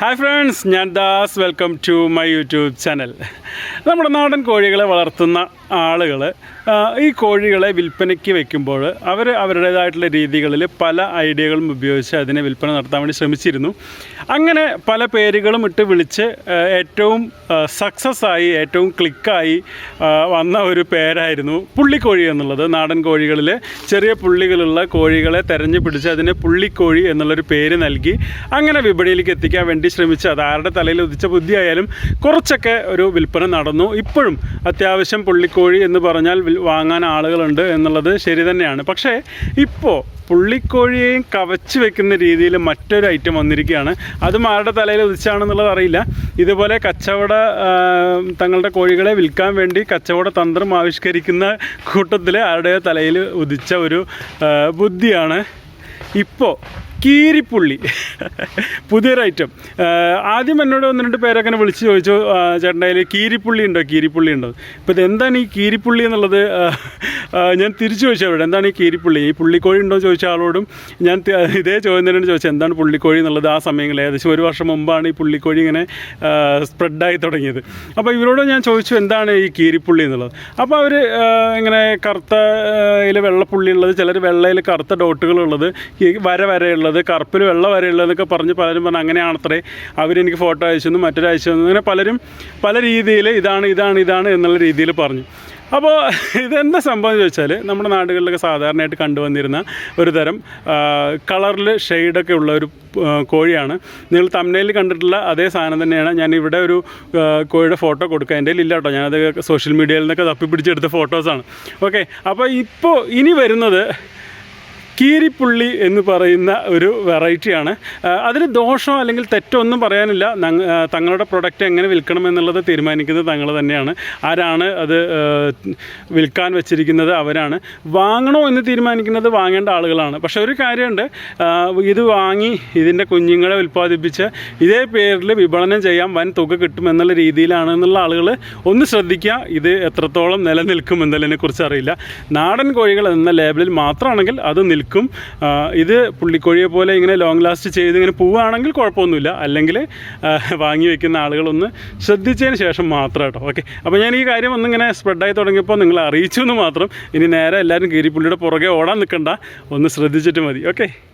Hi friends ഞാൻ Das. Welcome to my YouTube channel നമ്മുടെ നാടൻ കോഴികളെ വളർത്തുന്ന ആളുകൾ ഈ കോഴികളെ വിൽപ്പനയ്ക്ക് വെക്കുമ്പോൾ അവർ അവരുടേതായിട്ടുള്ള രീതികളിൽ പല ഐഡിയകളും ഉപയോഗിച്ച് അതിനെ വിൽപ്പന നടത്താൻ വേണ്ടി ശ്രമിച്ചിരുന്നു. അങ്ങനെ പല പേരുകളും ഇട്ട് വിളിച്ച് ഏറ്റവും സക്സസ് ആയി ഏറ്റവും ക്ലിക്കായി വന്ന ഒരു പേരായിരുന്നു പുള്ളിക്കോഴി എന്നുള്ളത്. നാടൻ കോഴികളിൽ ചെറിയ പുള്ളികളുള്ള കോഴികളെ തെരഞ്ഞു പിടിച്ച് അതിന് പുള്ളിക്കോഴി എന്നുള്ളൊരു പേര് നൽകി അങ്ങനെ വിപണിയിലേക്ക് എത്തിക്കാൻ വേണ്ടി ശ്രമിച്ച് അത് ആരുടെ തലയിൽ ഉദിച്ച ബുദ്ധിയായാലും കുറച്ചൊക്കെ ഒരു വിൽപ്പന നടന്നു. ഇപ്പോഴും അത്യാവശ്യം പുള്ളിക്കോഴി എന്ന് പറഞ്ഞാൽ വാങ്ങാൻ ആളുകളുണ്ട് എന്നുള്ളത് ശരി തന്നെയാണ്. പക്ഷേ ഇപ്പോൾ പുള്ളിക്കോഴിയെയും കവച്ച് വെക്കുന്ന രീതിയിൽ മറ്റൊരു ഐറ്റം വന്നിരിക്കുകയാണ്. അതും ആരുടെ തലയിൽ ഉദിച്ചാണെന്നുള്ളത് അറിയില്ല. ഇതുപോലെ കച്ചവട തങ്ങളുടെ കോഴികളെ വിൽക്കാൻ വേണ്ടി കച്ചവട തന്ത്രം ആവിഷ്കരിക്കുന്ന കൂട്ടത്തിൽ ആരുടെ തലയിൽ ഉദിച്ച ഒരു ബുദ്ധിയാണ് ഇപ്പോൾ കീരിപ്പുള്ളി. പുതിയൊരു ഐറ്റം ആദ്യം എന്നോട് ഒന്ന് രണ്ട് എന്നെ വിളിച്ച് ചോദിച്ചു ചേട്ടന്റെ കീരിപ്പുള്ളി ഉണ്ടോ? കീരിപ്പുള്ളി ഉണ്ടോ? ഇപ്പോൾ ഇത് എന്താണ് ഈ കീരിപ്പുള്ളി എന്നുള്ളത്? ഞാൻ തിരിച്ചു ചോദിച്ചു അവിടെ എന്താണ് ഈ കീരിപ്പുള്ളി? ഈ പുള്ളിക്കോഴി ഉണ്ടോ? ചോദിച്ച ആളോടും ഞാൻ ഇതേ ചോദ്യം ചോദിച്ചത് എന്താണ് പുള്ളിക്കോഴി എന്നുള്ളത്? ആ സമയങ്ങളിൽ ഏകദേശം ഒരു വർഷം മുമ്പാണ് ഈ പുള്ളിക്കോഴി ഇങ്ങനെ സ്പ്രെഡായി തുടങ്ങിയത്. അപ്പോൾ ഇവരോട് ഞാൻ ചോദിച്ചു എന്താണ് ഈ കീരിപ്പുള്ളി എന്നുള്ളത്? അപ്പോൾ അവർ ഇങ്ങനെ കറുത്ത ഇതിൽ വെള്ളപ്പുള്ളി ഉള്ളത് ചിലർ വെള്ളയിൽ കറുത്ത ഡോട്ടുകളുള്ളത് ഈ വര വരെയുള്ളത് കറുപ്പിൽ വെള്ള വരെയുള്ളതെന്നൊക്കെ പറഞ്ഞ് പലരും പറഞ്ഞു അങ്ങനെയാണത്രേ അവരെനിക്ക് ഫോട്ടോ അയച്ചു തന്നു മറ്റൊരു അയച്ചു തന്നു അങ്ങനെ പലരും പല രീതിയിൽ ഇതാണ് ഇതാണ് ഇതാണ് എന്നുള്ള രീതിയിൽ പറഞ്ഞു. അപ്പോൾ ഇതെന്താ സംഭവം എന്ന് ചോദിച്ചാൽ നമ്മുടെ നാടുകളിലൊക്കെ സാധാരണയായിട്ട് കണ്ടുവന്നിരുന്ന ഒരു തരം കളറിൽ ഷെയ്ഡൊക്കെ ഉള്ള ഒരു കോഴിയാണ്. നിങ്ങൾ തമിഴ്നയിൽ കണ്ടിട്ടുള്ള അതേ സാധനം തന്നെയാണ് ഞാൻ ഇവിടെ ഒരു കോഴിയുടെ ഫോട്ടോ കൊടുക്കുക. എന്റെ ഇല്ല കേട്ടോ. ഞാനത് സോഷ്യൽ മീഡിയയിൽ നിന്നൊക്കെ തപ്പിപ്പിടിച്ചെടുത്ത ഫോട്ടോസാണ് ഓക്കെ അപ്പോൾ ഇപ്പോൾ ഇനി വരുന്നത് കീരിപ്പുള്ളി എന്ന് പറയുന്ന ഒരു വെറൈറ്റിയാണ് അതിന് ദോഷമോ അല്ലെങ്കിൽ തെറ്റോ ഒന്നും പറയാനില്ല. തങ്ങളുടെ പ്രൊഡക്റ്റ് എങ്ങനെ വിൽക്കണം എന്നുള്ളത് തീരുമാനിക്കുന്നത് തങ്ങൾ തന്നെയാണ്. ആരാണ് അത് വിൽക്കാൻ വെച്ചിരിക്കുന്നത് അവരാണ്. വാങ്ങണോ എന്ന് തീരുമാനിക്കുന്നത് വാങ്ങേണ്ട ആളുകളാണ്. പക്ഷേ ഒരു കാര്യമുണ്ട്. ഇത് വാങ്ങി ഇതിന്റെ കുഞ്ഞുങ്ങളെ ഉൽപ്പാദിപ്പിച്ച് ഇതേ പേരിൽ വിപണനം ചെയ്യാൻ വൻ തുക കിട്ടുമെന്നുള്ള രീതിയിലാണ് എന്നുള്ള ആളുകൾ ഒന്ന് ശ്രദ്ധിക്കുക. ഇത് എത്രത്തോളം നിലനിൽക്കും എന്നതിനെക്കുറിച്ച് അറിയില്ല. നാടൻ കോഴികൾ എന്ന ലേബലിൽ മാത്രമാണെങ്കിൽ അത് നിൽക്കും. ആ, ഇത് പുള്ളിക്കോഴിയെ പോലെ ഇങ്ങനെ ലോങ് ലാസ്റ്റ് ചെയ്ത് ഇങ്ങനെ പോവുകയാണെങ്കിൽ കുഴപ്പമൊന്നുമില്ല. അല്ലെങ്കിൽ വാങ്ങി വെക്കുന്ന ആളുകളൊന്ന് ശ്രദ്ധിച്ചതിന് ശേഷം മാത്രം കേട്ടോ. ഓക്കെ അപ്പോൾ ഞാൻ ഈ കാര്യം ഒന്നിങ്ങനെ സ്പ്രെഡായി തുടങ്ങിയപ്പോൾ നിങ്ങൾ അറിയിച്ചു എന്ന് മാത്രം. ഇനി നേരെ എല്ലാവരും കീരിപ്പുള്ളിയുടെ പുറകെ ഓടാൻ നിൽക്കണ്ട. ഒന്ന് ശ്രദ്ധിച്ചിട്ട് മതി. ഓക്കെ